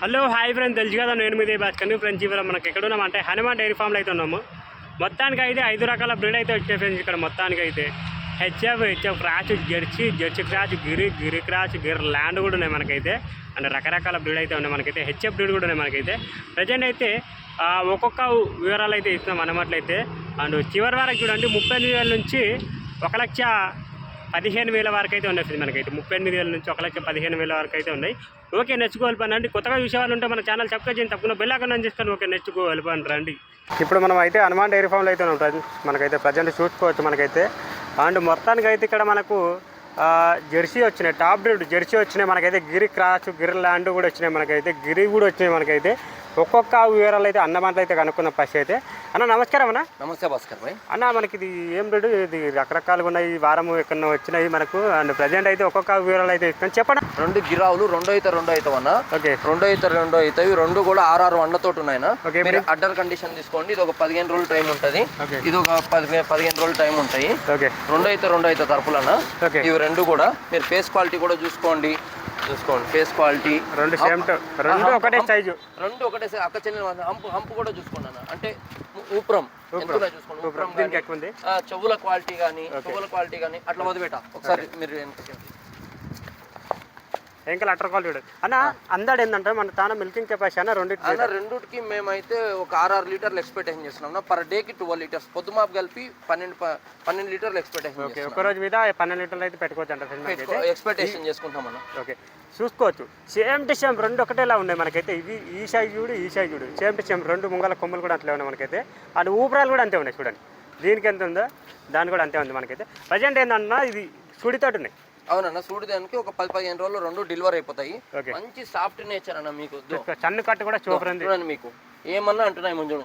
Hello hi friend తెలుసు కదా నేను మీదే భాస్కర్ని ఫ్రెండ్స్ ఇవాళ మనకి? ఎక్కడ ఉన్నాం అంటే హనుమాన్ డైరీ ఫామ్లో అయితే ఉన్నాము. మొత్తానికి అయితే ఐదు రకాల బ్రీడ్ అయితే వచ్చాయి ఫ్రెండ్స్ ఇక్కడ మొత్తానికి అయితే HF HF cross Jersey Jersey cross Gir Gir cross Girolando కూడా ఉన్నాయి మనకైతే. అండ్ రకరకాల బ్రీడ్ అయితే ఉన్నాయి మనకైతే. హెచ్ఎఫ్ బ్రీడ్ కూడా ఉన్నాయి మనకైతే. ప్రజెంట్ అయితే ఒక్కొక్క వివరాలు అయితే ఇస్తున్నాం అన్నమాటలైతే అండ్ చివరి వరకు చూడండి ముప్పై ఎనిమిది వేల నుంచి ఒక లక్ష పదిహేను వేల వరకు అయితే ఉన్నాయి మనకైతే. ముప్పై ఎనిమిది వేల నుంచి ఒక లక్ష పదిహేను వేల వరకు అయితే ఉన్నాయి. ఓకే నెక్స్ట్ పని అండి కొత్తగా చూసే వాళ్ళు ఉంటే మన ఛానల్ సబ్స్క్రైబ్ చేయండి. తప్పకుండా బెల్ ఐకాన్ చేసుకొని ఓకే నెక్స్ట్ పని రండి. ఇప్పుడు మనం అయితే హనుమాన్ డైరీ ఫామ్లో అయితే ఉన్నాం మనకైతే ప్రజెంట్ చూసుకోవచ్చు మనకైతే. అండ్ మొత్తానికి అయితే ఇక్కడ మనకు జెర్సీ వచ్చినాయి. టాప్ బ్రీడ్ జెర్సీ వచ్చినాయి. మనకైతే గిరి క్రాచ్ గిరి ల్యాండ్ కూడా వచ్చినాయి మనకైతే. గిరి కూడా వచ్చినాయి మనకైతే. ఒక్కొక్క వివరాలు అయితే అన్నమాటలు అయితే కనుక్కున్న ఫస్ట్ అయితే. అన్న నమస్కారం అన్న. నమస్తే భాస్కర్ భాయ్. అన్న మనకి ఇది ఏం రేటు ఇది రకరకాలుగా ఉన్నాయి. వారం ఎక్కడ వచ్చినాయి మనకు. అండ్ ప్రజెంట్ అయితే ఒక్కొక్క వివరాలు అయితే ఇస్తాను. చెప్పండి రెండు గిరావులు రెండో అయితే రెండో అయితే అన్న. ఓకే. రెండో అయితే రెండో అయితే ఇవి రెండు కూడా ఆర్ఆర్ వండతో ఉన్నాయన ఓకే, మీరు అడ్డర్ కండిషన్ తీసుకోండి. ఇది ఒక పదిహేను రోజులు టైం ఉంటుంది. ఇది ఒక పది పదిహేను రోజులు టైం ఉంటాయి ఓకే. రెండో అయితే రెండో అయితే తరపులన ఓకే. ఇవి రెండు కూడా మీరు ఫేస్ క్వాలిటీ కూడా చూసుకోండి. చూసుకోండి ఫేస్ క్వాలిటీ రెండు సేమ్ రెండు ఒకటే సైజు రెండు ఒకటే సై- అక్క చెల్లిన హంపు హంపు కూడా చూసుకోండి అన్న. అంటే ఊప్రం. చూసుకోండి. ఊప్రం. దీనికి ఎక్కువ ఉంది? ఆ, చెవుల క్వాలిటీ కానీ చెవుల క్వాలిటీ కానీ అట్లా వదిలిపెట్ట ఒకసారి మీరు ఎంత ఇంకా అటర్ క్వాలిటీ అన్న అందాడు ఏంటంటే మన తాన మిల్కింగ్ కెపాసిటీ అన్న రెండు అన్న రెండుకి మేమైతే ఒక ఆరు లీటర్లు ఎక్స్పెక్టేషన్ చేస్తున్నాం. పర్ డేకి ట్వెల్వ్ లీటర్స్ పొద్దుమాపు కలిపి పన్నెండు పన్నెండు లీటర్లు ఎక్స్పెక్టేషన్ ఓకే ఒక రోజు మీద పన్నెండు లీటర్లు అయితే పెట్టుకోవచ్చు అంట ఎక్స్పెక్టేషన్ చేసుకుంటాం అన్న. ఓకే చూసుకోవచ్చు. సేమ్ టు సేమ్ రెండు ఒకటేలా ఉన్నాయి మనకైతే. ఇవి ఈ సైజ్ చూడు ఈ సైజ్ చూడు. సేమ్ టు సేమ్ రెండు ముంగల కొమ్మలు కూడా అట్లే ఉన్నాయి మనకైతే. అండ్ ఊపిరాలు కూడా అంతే ఉన్నాయి చూడండి. దీనికి ఎంత ఉందో దాని కూడా అంతే ఉంది మనకైతే. ప్రజెంట్ ఏంటన్నా ఇది సుడితోటి ఉన్నాయి. అవునన్న సూడిదానికి ఒక పది పదిహేను రోజులు రెండు డెలివరీ అయిపోతాయి. మంచి సాఫ్ట్ నేచర్ అన్న మీకు. చన్ను కట్టు కూడా చూడండి మీకు. ఏమన్నా అంటున్నాయి ముందు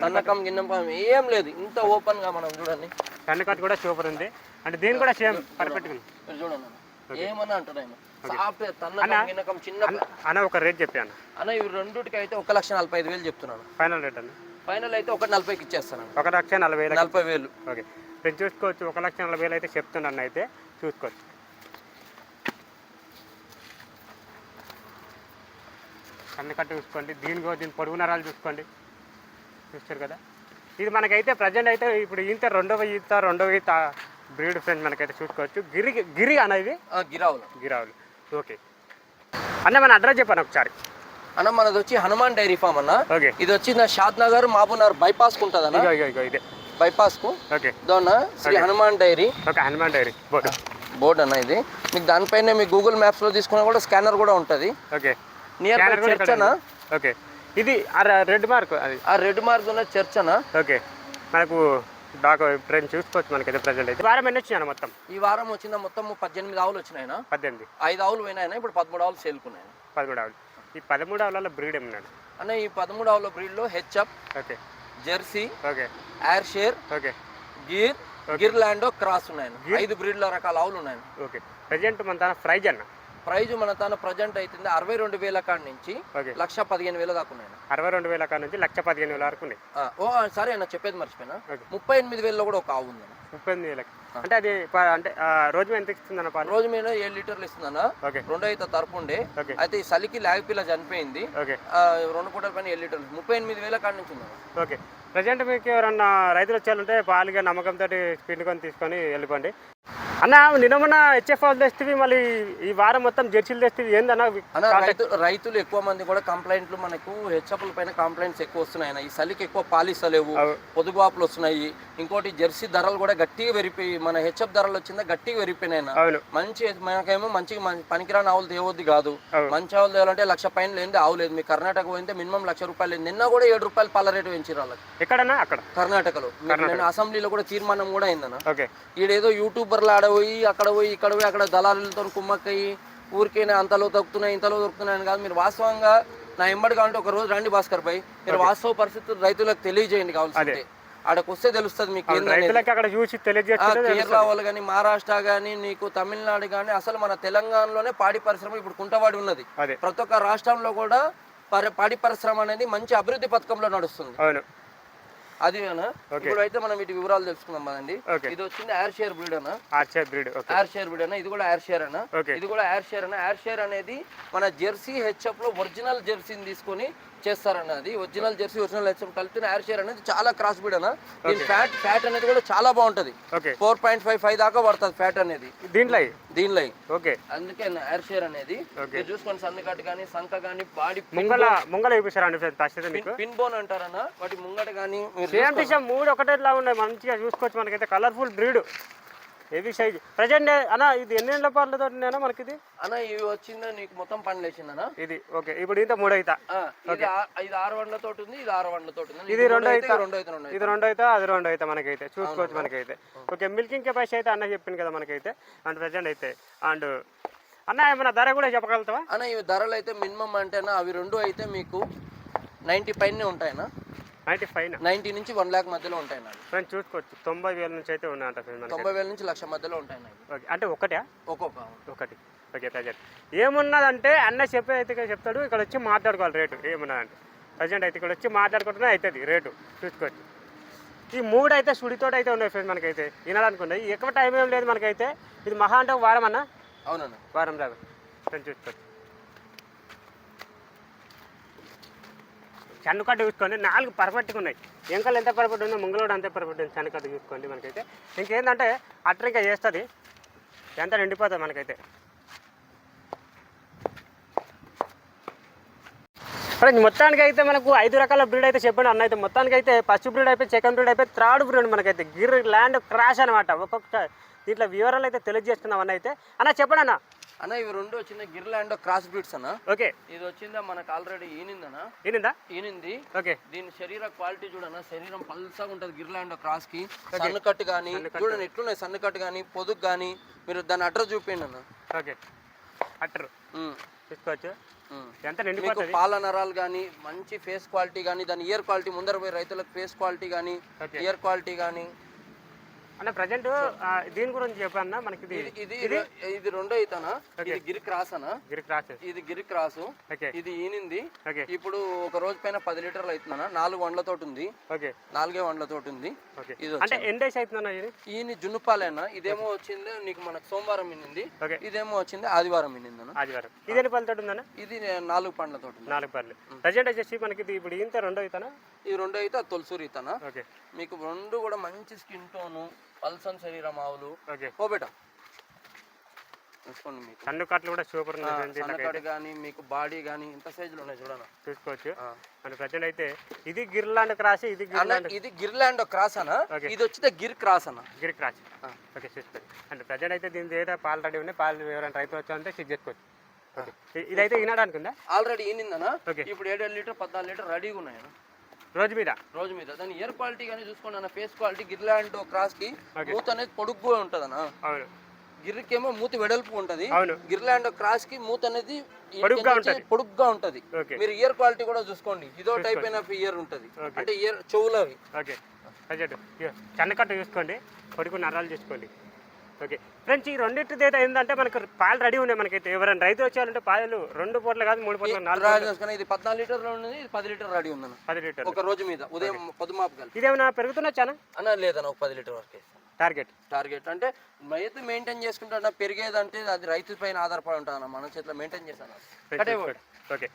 తన్నకం గిన్నెం ఏం లేదు. ఇంత ఓపెన్గా మనం చూడండి. చన్ను కట్టు కూడా సూపర్ ఉంది అంటే దీని కూడా సేమ్ పర్ఫెక్ట్ చూడండి ఏమన్నా అంటున్నాయి సాఫ్ట్ తన్నకం గిన్నకం చిన్న అన్న- ఒక రేట్ చెప్పాను అన్న. ఇవి రెండుకి అయితే ఒక లక్ష నలభై ఐదు వేలు చెప్తున్నాను. ఫైనల్ రేట్ అన్న. ఫైనల్ అయితే ఒక నలభైకి ఇచ్చేస్తాను ఒక లక్ష నలభై వేలు నలభై వేలు. ఓకే. చూసుకోవచ్చు ఒక లక్ష నలభై వేలు అయితే చెప్తున్నాను అయితే. చూసుకోవచ్చు. కన్ను కట్టు చూసుకోండి దీనికో దీని పొడుగు నరాలు చూసుకోండి. చూస్తారు కదా? ఇది మనకైతే ప్రజెంట్ అయితే ఇప్పుడు ఈత రెండవ ఈత రెండవ ఈత బ్రీడ్ ఫ్రెండ్ మనకైతే చూసుకోవచ్చు. గిరి గిరి ఆ, గిరావులు. గిరావులు. ఓకే. అన్న మన అడ్రస్ చెప్పాను ఒకసారి? అన్న మనది వచ్చి హనుమాన్ డైరీ ఫామ్ అన్న. ఓకే. ఇది వచ్చి నా షాద్ నగర్ మహబూబ్నగర్ బైపాస్కు ఉంటుంది అన్న ఇదే. బైపాస్కు okay దోన్న Shri Hanuman dairy. Okay Hanuman dairy. Board. Board అన్న ఇది. మీకు దానిపైన మీ గూగుల్ మ్యాప్స్లో తీసుకున్నా కూడా స్కానర్ కూడా ఉంటది. ఓకే. నియర్ బై Scanner కూడా చర్చ్ ఇక్కడ అన్న ఉంది. ఓకే ఇది ఆ రెడ్ మార్క్ అది. ఆ రెడ్ మార్క్ ఉన్న చర్చ్ అన్న ఓకే మనకు డాక్ ట్రైన్ చూసుకోవచ్చు మనకైతే ప్రజెంట్ అయితే. వారం ఎన్ని వచ్చినాయి మొత్తం? ఈ వారం వచ్చిన మొత్తం పద్దెనిమిది ఆవులు వచ్చినాయన? పద్దెనిమిది. ఐదు ఆవులు పోయినాయన? ఇప్పుడు పదమూడు ఆవులు సేల్కున్నాయి పదమూడు ఆవులు. ఈ పదమూడు ఆవులలో బ్రీడ్ ఏమన్నాడు అన్న ఈ పదమూడు ఆవుల బ్రీడ్లో HF okay Jersey okay Ayrshire okay Gir Girolando cross ఉన్నాయి ఐదు బ్రీడ్ల రకాల ఆవులు ఉన్నాయి ఓకే ప్రజెంట్ మన తన ప్రైజ్ అన్న? ప్రైజ్ మన తన ప్రజెంట్ అవుతుంది అరవై రెండు వేల కాడి నుంచి లక్ష పదిహేను వేల దాకా ఉన్నాయి అరవై రెండు వేల కాడ నుంచి లక్ష పదిహేను వేల వరకు ఉన్నాయి. ఓ సరే అన్న చెప్పేది మర్చిపోయినా. ముప్పై ఎనిమిది వేలలో కూడా ఒక ఆవు ఉందన్న. ముప్పై ఎనిమిది వేలకి. అంటే అది అంటే రోజు ఎంత ఇస్తుంది అన్న రోజు మీద ఏడు లీటర్లు ఇస్తుందన్న. ఓకే. రెండో అయితే తరపు ఉండే. అయితే ఈ చలికి పిల్ల చనిపోయింది. రెండు పూటల పైన ఏడు లీటర్లు. ముప్పై ఎనిమిది వేల కాడి నుంచి ఉందన్న. ఓకే. ప్రజెంట్ మీకు ఎవరన్నా రైతులు వచ్చేయాలంటే పాలుగా నమ్మకంతో పిండుకొని తీసుకొని వెళ్ళిపోండి. అన్న నిన్న హెచ్ఎఫ్ తెస్తుంది మళ్ళీ ఈ వారం మొత్తం జెర్సీలు తెస్తుంది ఏందన్న అన్న రైతు రైతులు ఎక్కువ మంది కూడా కంప్లైంట్లు మనకు హెచ్ఎఫ్ల పైన కంప్లైంట్స్ ఎక్కువ వస్తున్నాయి. ఈ చలికి ఎక్కువ పాలిస్తలేవు అవు. పొదుగుబాపులు వస్తున్నాయి. ఇంకోటి జెర్సీ ధరలు కూడా గట్టిగా పెరిగిపోయి మన హెచ్ఎఫ్ ధరలు వచ్చిందా గట్టిగా పెరిగిపోయినాయి మంచి మనకేమో మంచి పనికిరాని ఆవులు తేవద్ది కాదు. మంచి ఆవులు తేవాలంటే లక్ష పైన లేనిది ఆవు లేదు. మీ కర్ణాటక పోయింటే మినిమం లక్ష రూపాయలు లేదు. నిన్న కూడా ఏడు రూపాయలు పాల రేటు పెంచారు వాళ్ళకి. ఎక్కడన్నా? అక్కడ. కర్ణాటకలో. అసెంబ్లీలో కూడా తీర్మానం కూడా అయిందన్న. ఈడేదో యూట్యూబర్లు ఆడ పోయి అక్కడ పోయి ఇక్కడ పోయి అక్కడ దళారులతో కుమ్మక్కయ్యి ఊరికైనా అంతలో దొరుకుతున్నాయి ఇంతలో దొరుకుతున్నాయని కాదు మీరు వాస్తవంగా నా ఎంబడి కావాలంటే ఒక రోజు రండి భాస్కర్ భాయ్. మీరు వాస్తవ పరిస్థితులు రైతులకు తెలియజేయండి కావాల్సిందే ఆడకు వస్తే తెలుస్తుంది మీకు కేరళ వాళ్ళు కానీ మహారాష్ట్ర కానీ నీకు తమిళనాడు కానీ అసలు మన తెలంగాణలోనే పాడి పరిశ్రమ ఇప్పుడు కుంటవాడి ఉన్నది. ప్రతి ఒక్క రాష్ట్రంలో కూడా పాడి పరిశ్రమ అనేది మంచి అభివృద్ధి పథకంలో నడుస్తుంది. అది ఇప్పుడు అయితే మనం వీటి వివరాలు తెలుసుకుందాం ఓకే. ఇది వచ్చింది ఎయిర్ షేర్ బ్రీడ్ అన్న. ఆర్చర్ బ్రీడ్ ఎయిర్ షేర్ బ్రీడ్ అన్న. ఇది కూడా ఎయిర్ షేర్ అన్న. ఇది కూడా ఎయిర్ షేర్ అన్న. ఎయిర్ షేర్ అనేది మన జెర్సీ హెచ్ఎఫ్లో ఒరిజినల్ జెర్సీని తీసుకొని చేస్తారన్న అది ఒరిజినల్ జెర్సీ ఒరిజినల్ హెచ్ఎఫ్ కలిపిన ఎయిర్ షేర్ అనేది చాలా క్రాస్ బ్రీడ్ అన్న. దీని ఫ్యాట్ ఫ్యాట్ అనేది కూడా చాలా బాగుంటది. ఫోర్ పాయింట్ ఫైవ్ ఫైవ్ దాకా పడుతుంది ఫ్యాట్ అనేది. దీంట్లో? అయ్యి. దీనిలో ఓకే. అందుకే ఎయిర్ షేర్ అనేది. చూసుకోండి సన్నకట్ కానీ సంక కానీ బాడీ ముంగల ముంగల చూపిస్తారండి పిన్ బోన్ అంటారన్న. వాటి ముంగట కానీ మూడు ఒకటేలా ఉన్నాయి. మంచిగా చూసుకోవచ్చు మనకైతే. Colourful breed heavy size present అన్న ఇది ఎన్ని ఏళ్ళ పాటలతో ఉన్నాయన్నా మనకి ఇది అన్న ఇవి వచ్చిందా నీకు మొత్తం పని లేచిందన్న ఇది ఓకే. ఇప్పుడు ఇంత మూడు అవుతా ఆ, ఇది ఇది ఆరు వందల తోటి ఉంది ఇది ఆరు వందల తోటి ఉంది. ఇది రెండు అయితే అయితా. రెండు అయితే. ఇది రెండు అయితే అది రెండు అయితే మనకైతే. చూసుకోవచ్చు మనకైతే. ఓకే మిల్కింగ్ కెపాసిటీ అయితే అన్న చెప్పింది కదా మనకైతే. అండ్ ప్రజెంట్ అయితే. అండ్ అన్న ఏమైనా ధర కూడా చెప్పగలుగుతావా? అన్న ఇవి ధరలు అయితే మినిమం అంటేనా అవి రెండు అయితే మీకు నైంటీ పైనే ఉంటాయన్న. నైంటీ ఫైవ్ నైంటీ నుంచి వన్ ల్యాక్ మధ్యలో ఉంటాయన్న అవి. ఫ్రెండ్స్ చూసుకోవచ్చు. తొంభై వేల నుంచి అయితే ఉన్నాయంట ఫ్రెండ్ తొంభై వేల నుంచి లక్ష మధ్యలో ఇవి. ఓకే. అంటే ఒకటే? ఒక్కొక్క ఒకటి. Okay present. ఏమున్నదంటే అన్న చెప్పే అయితే చెప్తాడు ఇక్కడ వచ్చి మాట్లాడుకోవాలి రేటు. ఏమున్నదంటే ప్రజెంట్ అయితే ఇక్కడ వచ్చి మాట్లాడుకుంటూనే అవుతుంది రేటు. చూసుకోవచ్చు. ఈ మూడు అయితే సుడితోటి అయితే ఉన్నాయి ఫ్రెండ్స్ మనకైతే. వినాలనుకున్నాయి ఎక్కువ టైం ఏం లేదు మనకైతే. ఇది మహా అంటే వారం అన్న? అవునన్న. వారం దాకా. ఫ్రెండ్స్ చూసుకోవచ్చు. కన్నుకట్టు చూసుకోండి. నాలుగు పర్ఫెక్ట్గా ఉన్నాయి. ఎంకలు ఎంత పర్ఫెక్ట్ ఉందో ముంగలోడు అంతే పర్ఫెక్ట్ ఉంది. చన్నుకట్ట చూసుకోండి మనకైతే. ఇంకేంటంటే అట్ర ఇంకా చేస్తుంది. ఎంత నిండిపోతుంది మనకైతే. ఫ్రెండ్స్ మొత్తానికి అయితే మనకు ఐదు రకాల బ్రీడ్ అయితే చెప్పండి అన్న. అయితే మొత్తానికి అయితే ఫస్ట్ బ్రీడ్ అయిపోయి సెకండ్ బ్రీడ్ అయిపోయి థర్డ్ బ్రీడ్ మనకైతే. గిర్ ల్యాండ్ క్రాష్ అనమాట ఒక్కొక్క దీంట్లో వివరాలు అయితే తెలియజేస్తున్నాం అన్న అయితే. అన్న చెప్పండి అన్న. అన్న ఇవి రెండు వచ్చింది గిర్లాండ్ క్రాస్ బ్రీడ్స్ అన్న. ఓకే. ఇది వచ్చిందా? మనకు ఆల్రెడీ ఈనిందన్న ఏనిందా ఈనింది? ఓకే. దీని శరీర క్వాలిటీ చూడన్న శరీరం పల్సగా ఉంటుంది గిర్లాండ్ క్రాస్కి. సన్నకట్టు కానీ చూడండి ఎట్లున్నాయి సన్నకట్టు కానీ పొదుగు కానీ మీరు దాని అడ్రస్ చూపించండి అన్న. ఓకే. అట్టరు తీసుకోవచ్చు. ఎంత మీకు పాల నరాలు కానీ మంచి ఫేస్ క్వాలిటీ కానీ దాని ఇయర్ క్వాలిటీ ముందర పోయి రైతులకు ఫేస్ క్వాలిటీ కానీ ఇయర్ క్వాలిటీ కానీ అన్న ప్రజెంట్ దీని గురించి చెప్పన్నా మనకి ఇది. ఇది ఇది ఇది? రెండో అయితేనా? ఇది గిరి క్రాస్ అన్న గిరి క్రాస్. ఇది గిరి క్రాసు. ఇది ఈనింది. ఇప్పుడు ఒక రోజు పైన పది లీటర్లు అవుతుందన్న నాలుగు వండ్లతోటి ఉంది ఓకే నాలుగే వండ్లతోటి ఉంది ఓకే ఇది అంటే ఎన్ని డేస్ అవుతుందన్న ఇది? ఈయన జున్నుపాలేనా ఇదేమో వచ్చింది నీకు మనకు సోమవారం ఇన్నింది ఇదేమో వచ్చింది ఆదివారం ఇన్నిందన్న ఆదివారం. ఇది ఎన్ని పళ్ళతో ఉందన్న ఇది నాలుగు పండ్లతో ఉంది నాలుగు పళ్ళు ప్రజెంట్ వచ్చేసి మనకి ఇది ఇప్పుడు ఇంత రెండో అవుతానా ఈ రెండు అయితే తొలసూరి ఇతన ఓకే మీకు రెండు కూడా మంచి స్కిన్ టోను పల్సన్ శరీరం ఆవులు. చూసుకోండి మీకు. కట్లు కూడా సూపర్. సన్నకాడి కానీ మీకు బాడీ కానీ ఇంత సైజులు ఉన్నాయి చూడన్న చూసుకోవచ్చు. ప్రజెంట్ అయితే ఇది గిర్లాండ్ క్రాస్ ఇది ఇది గిర్లాండ్ క్రాస్ అన్న. ఓకే. ఇది వచ్చితే గిర్ క్రాస్ అన్న. గిరి క్రాస్. ఓకే చూసుకోండి. అండ్ ప్రజెంట్ అయితే దీని ఏదో పాలు రెడీ ఉన్నాయి. పాలు ఎవరైనా రైతు వచ్చారంటే చెక్ చేసుకోవచ్చు. ఇదైతే వినడానికి ఉందా? ఆల్రెడీ ఈనిందన్న ఓకే. ఇప్పుడు ఏడు లీటర్ పద్నాలుగు లీటర్ రెడీగా ఉన్నాయి రోజు మీద? రోజు మీద. దాని ఇయర్ క్వాలిటీ కానీ చూసుకోండి అన్న ఫేస్ క్వాలిటీ గిర్లాండ్ క్రాస్కి. మూత అనేది పొడుగ్గా ఉంటుంది అన్న గిర్రికేమో మూతి వెడల్పు ఉంటది. అవును. గిర్లాండ్ క్రాస్కి మూత అనేది పొడుగ్గా ఉంటది. పొడుగ్గా ఉంటది. ఓకే. మీరు ఇయర్ క్వాలిటీ కూడా చూసుకోండి. ఇదో టైప్ అయిన ఇయర్ ఉంటది. అంటే ఇయర్ చెవులవి. ఓకే. ప్రజెంట్ చెన్నకట్ట చూసుకోండి. కొడుకు నరాలు చూసుకోండి. ఓకే. ఫ్రెండ్స్ ఈ రెండింటిది అయితే ఏంటంటే మనకు పాలు రెడీ ఉన్నాయి మనకైతే. ఎవరైనా రైతు వచ్చారంటే పాలు రెండు పూటలు కాదు మూడు పూటలు నాలుగు ఇది పద్నాలుగు లీటర్లు ఉన్నది ఇది పది లీటర్ రెడీ ఉందన్న. పది లీటర్ ఒక రోజు మీద ఉదయం పొద్దుమాపు ఇదేమైనా పెరుగుతున్నా చాలా? అన్న లేదన్న ఒక పది లీటర్ వరకే టార్గెట్. టార్గెట్ అంటే రైతు మెయింటైన్ చేసుకుంటా పెరిగేదంటే అది రైతు పైన ఆధారపడి ఉంటుంది అన్న మన చేతిలో మెయింటైన్ చేస్తాను. ఓకే.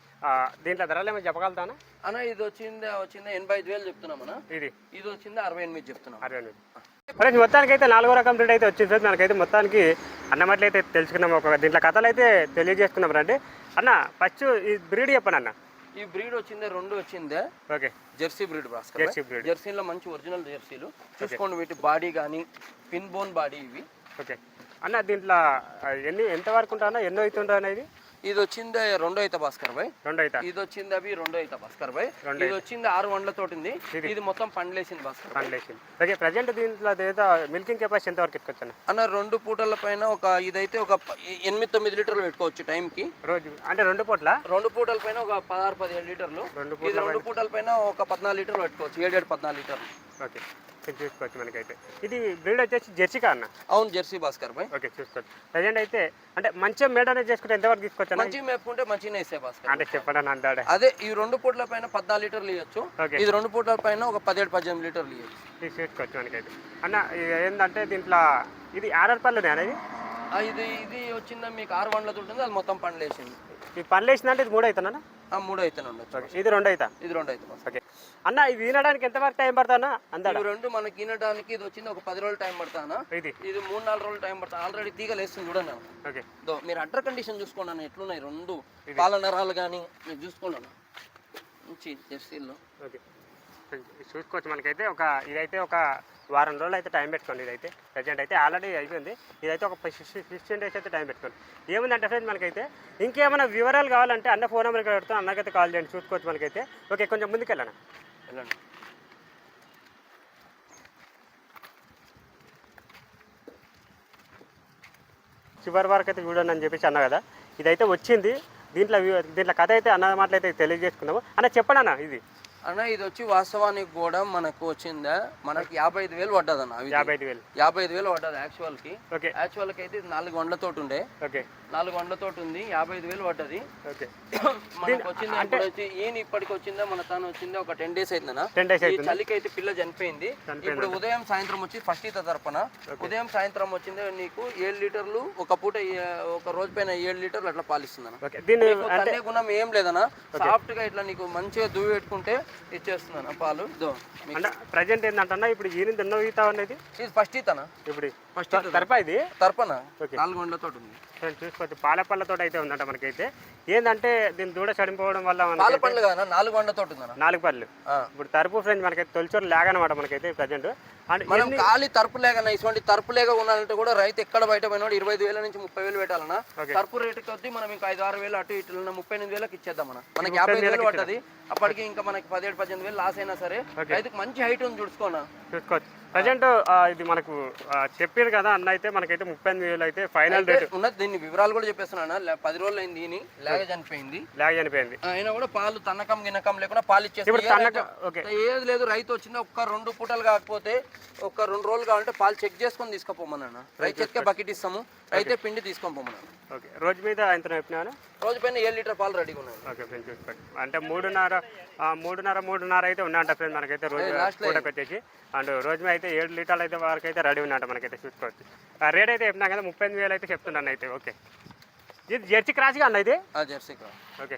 దీంట్లో ధరలు ఏమైనా చెప్పగలుగుతానా అన్న ఇది వచ్చింది వచ్చింది ఎనభై ఐదు వేలు చెప్తున్నాం అన్న. ఇది. ఇది వచ్చింది అరవై ఎనిమిది చెప్తున్నాం. అరవై ఎనిమిది. ఫ్రెండ్స్ మొత్తానికి అయితే నాలుగో రకం బ్రీడ్ అయితే వచ్చింది ఫ్రెండ్స్. మనకైతే మొత్తానికి అన్నమట్లు అయితే తెలుసుకున్నాం ఒక దీంట్లో కథలు అయితే తెలియజేసుకున్నాం రండి. అన్న ఫస్ట్ ఈ బ్రీడ్ చెప్పండి అన్న. ఈ బ్రీడ్ వచ్చిందే రెండు వచ్చిందే. Okay. Jersey breed Bhaskar jersey breed జెర్సీలో మంచి ఒరిజినల్ జెర్సీలు. చూసుకోండి వీటి బాడీ కానీ పిన్ బోన్ బాడీ ఇవి. ఓకే. అన్న దీంట్లో ఎన్ని ఎంత వరకు ఉంటా ఎన్నో అవుతుంటా అనేది ఇది వచ్చింది రెండో అయితే భాస్కర్ భాయ్. రెండు ఇది వచ్చింది అవి రెండో అయితే భాస్కర్ భాయ్. ఇది వచ్చింది ఆరు వండ్లతో ఉంది ఇది. మొత్తం పండ్లేసింది భాస్కర్. పండ్లేసింది. ప్రజెంట్ దీంట్లో మిల్కింగ్ కెపాసిటీ ఎంత వరకు ఎత్తుకోవచ్చు అన్న రెండు పూటల పైన ఒక ఇదైతే ఒక ఎనిమిది తొమ్మిది లీటర్లు పెట్టుకోవచ్చు టైంకి. రోజు అంటే రెండు పూట్ల? రెండు పూటల పైన ఒక పదహారు పదిహేడు లీటర్లు. రెండు ఇది రెండు పూటల పైన ఒక పద్నాలుగు లీటర్లు పెట్టుకోవచ్చు. ఏడేడు పద్నాలుగు లీటర్లు. ఓకే. ఇది చూసుకోవచ్చు మనకైతే. ఇది బ్రీడ్ వచ్చేసి జెర్సీకా అన్న? అవును జెర్సీ భాస్కర్ భాయ్ ఓకే చూసుకోవచ్చు. ప్రజెంట్ అయితే అంటే మంచిగా మేడ అనేది చేసుకుంటే ఎంతవరకు తీసుకోవచ్చు మంచిగా మేపుకుంటే మంచిగానే ఇస్తాయి భాస్కర్. అంటే చెప్పండి అందాడే అదే ఈ రెండు పూట్ల పైన పద్నాలుగు లీటర్లు ఇవ్వచ్చు. ఇది రెండు పూట్ల పైన ఒక పదిహేడు పద్దెనిమిది లీటర్లు ఇవ్వచ్చు ఇది చూసుకోవచ్చు మనకైతే. అన్న ఇది ఏంటంటే దీంట్లో ఇది ఆర్ఆర్ పళ్ళు అనేది ఇది? ఇది వచ్చిందా మీకు ఆరు వందలతో ఉంటుంది అది మొత్తం పండ్లు వేసింది ఈ పళ్ళు వేసిందంటే ఇది మూడు అవుతానా మూడు ఓకే ఇది రెండు అవుతా ఇది రెండు భాస్కర్. ఓకే. అన్న ఇది వినడానికి ఎంతవరకు టైం పడుతుందా అందాడ? ఇవి రెండు మనకి తినడానికి ఇది వచ్చింది ఒక పది రోజులు టైం పడతానా ఇది? ఇది మూడు నాలుగు రోజులు టైం పడతా ఆల్రెడీ తీగలు వేస్తుంది చూడండి. ఓకే. మీరు అడ్డర్ కండిషన్ చూసుకోండి అన్న ఎట్లున్నాయి? రెండు పాల నరాలు కానీ మీరు చూసుకోండి అన్న. మంచి జెర్సీల్లో ఓకే. చూసుకోవచ్చు మనకైతే ఒక ఇదైతే ఒక వారం రోజులు అయితే టైం పెట్టుకోండి ఇదైతే. ప్రజెంట్ అయితే ఆల్రెడీ అయిపోయింది. ఇదైతే ఒక ఫిఫ్టీన్ డేస్ అయితే టైం పెట్టుకోండి. ఏముందంటే ఫ్రెండ్స్ మనకైతే ఇంకేమైనా వివరాలు కావాలంటే అన్న ఫోన్ నెంబర్ పెడతాం అన్నకైతే కాల్ చేయండి. చూసుకోవచ్చు మనకైతే. ఓకే కొంచెం ముందుకు వెళ్ళండి. చివరి వరకు అయితే చూడండి అని చెప్పేసి అన్న కదా? ఇదైతే వచ్చింది. దీంట్లో దీంట్లో కథ అయితే అన్న మాటలు అయితే తెలియజేసుకున్నాము అన్న చెప్పండి అన్న ఇది. అన్న ఇది వచ్చి వాస్తవానికి కూడా మనకు వచ్చిందా? మనకి యాభై ఐదు వేలు పడ్డది అన్న ఇది. యాభై ఐదు వేలు. యాభై ఐదు వేలు పడ్డది యాక్చువల్కి ఓకే. యాక్చువల్కి అయితే ఇది నాలుగు వందలతో ఉండే. ఓకే. నాలుగు వందలతో ఉంది యాభై ఐదు వేలు పడ్డది. ఓకే. మనకు వచ్చింది వచ్చి ఈయన ఇప్పటికి వచ్చిందా మన తాను వచ్చిందా ఒక టెన్ డేస్ అయిందనా టెన్ డేస్ ఈ చలికి అయితే పిల్ల చనిపోయింది. ఇప్పుడు ఉదయం సాయంత్రం వచ్చి ఫస్ట్ ఈత తరపున. ఉదయం సాయంత్రం వచ్చింది నీకు ఏడు లీటర్లు ఒక పూట ఒక రోజు పైన ఏడు లీటర్లు అట్లా పాలిస్తుందన్న తన్నే గుణం ఏం లేదన్నా. సాఫ్ట్గా ఇట్లా నీకు మంచిగా దువ్వి పెట్టుకుంటే ఇచ్చేస్తున్నాను పాలు. అంటే ప్రజెంట్ ఏంటంటే ఇప్పుడు ఈయన ఎన్నో ఈత అనేది? ఇది ఫస్ట్ ఈతనా ఇప్పుడు ఫస్ట్ తరపా ఇది? తరపన. నాలుగు ఉంది. చూసుకోవచ్చు పాల పళ్ళతో అయితే ఉందంట మనకైతే. ఏంటంటే దీని దూడ చడిపోవడం వల్ల మనకి పండ్లు కదా నాలుగు ఉందన్న. నాలుగు పళ్ళు. ఇప్పుడు తరపు ఫ్రెండ్స్ మనకైతే తొలిచూరు లాగనమాట మనకైతే ప్రజెంట్. అండ్ మనం ఖాళీ తరపు లేకన్నా ఇటువంటి తరపు లేక ఉండాలంటే కూడా రైతు ఎక్కడ బయట పోయినాడు ఇరవై ఐదు వేల నుంచి ముప్పై వేలు పెట్టాలన్నా. తరపు రేటు కొద్ది మనం ఇంకా ఐదు ఆరు వేలు అటు ఇటు ముప్పై ఎనిమిది వేలకు ఇచ్చేద్దాం మనం మనకి యాభై వేలు పడ్డది. అప్పటికి ఇంకా మనకి పదిహేడు పద్దెనిమిది వేలు లాస్ అయినా సరే రైతుకు మంచి హైట్ ఉంది చూసుకోనా? చూసుకోవచ్చు. ప్రజెంట్ ఇది మనకు చెప్పారు కదా అన్న అయితే మనకైతే ముప్పై ఎనిమిది వేలు అయితే ఫైనల్ రేట్ ఉన్నది దీన్ని వివరాలు కూడా చెప్పేస్తున్నాను పది రోజులు అయింది దీని లేక చనిపోయింది లాగ్ చనిపోయింది అయినా కూడా పాలు తన్నకం గిన్నకం లేకుండా పాలు ఓకే. ఏది లేదు రైతు వచ్చింది ఒక్క రెండు పూటలు కాకపోతే ఒక రెండు రోజులు కావాలంటే పాలు చెక్ చేసుకొని తీసుకుపోమన్నాను రైతు ఎత్తుకే బకెట్ ఇస్తాము. రైతే పిండి తీసుకొని పోమన్నాను ఓకే. రోజు మీద ఎంత చెప్పినాను రోజు పైన ఏడు లీటర్ పాలు రెడీగా ఉన్నాయి ఓకే ఫ్రెండ్స్ చూసుకోండి. అంటే మూడున్నర ఆ, మూడున్నర మూడున్నర అయితే ఉన్నాయంట ఫ్రెండ్స్ మనకైతే రోజు వచ్చేసి అండ్ రోజు మీద అయితే ఏడు లీటర్లు అయితే వరకు అయితే రెడీ ఉన్నట్ట మనకైతే చూసుకోవచ్చు. ఆ రేట్ అయితే చెప్పినా కదా ముప్పై ఎనిమిది వేలు అయితే చెప్తున్నాను అయితే. ఓకే. ఇది జెర్సీ క్రాస్గా అన్న ఇది? ఆ జెర్సీ కావాలి ఓకే.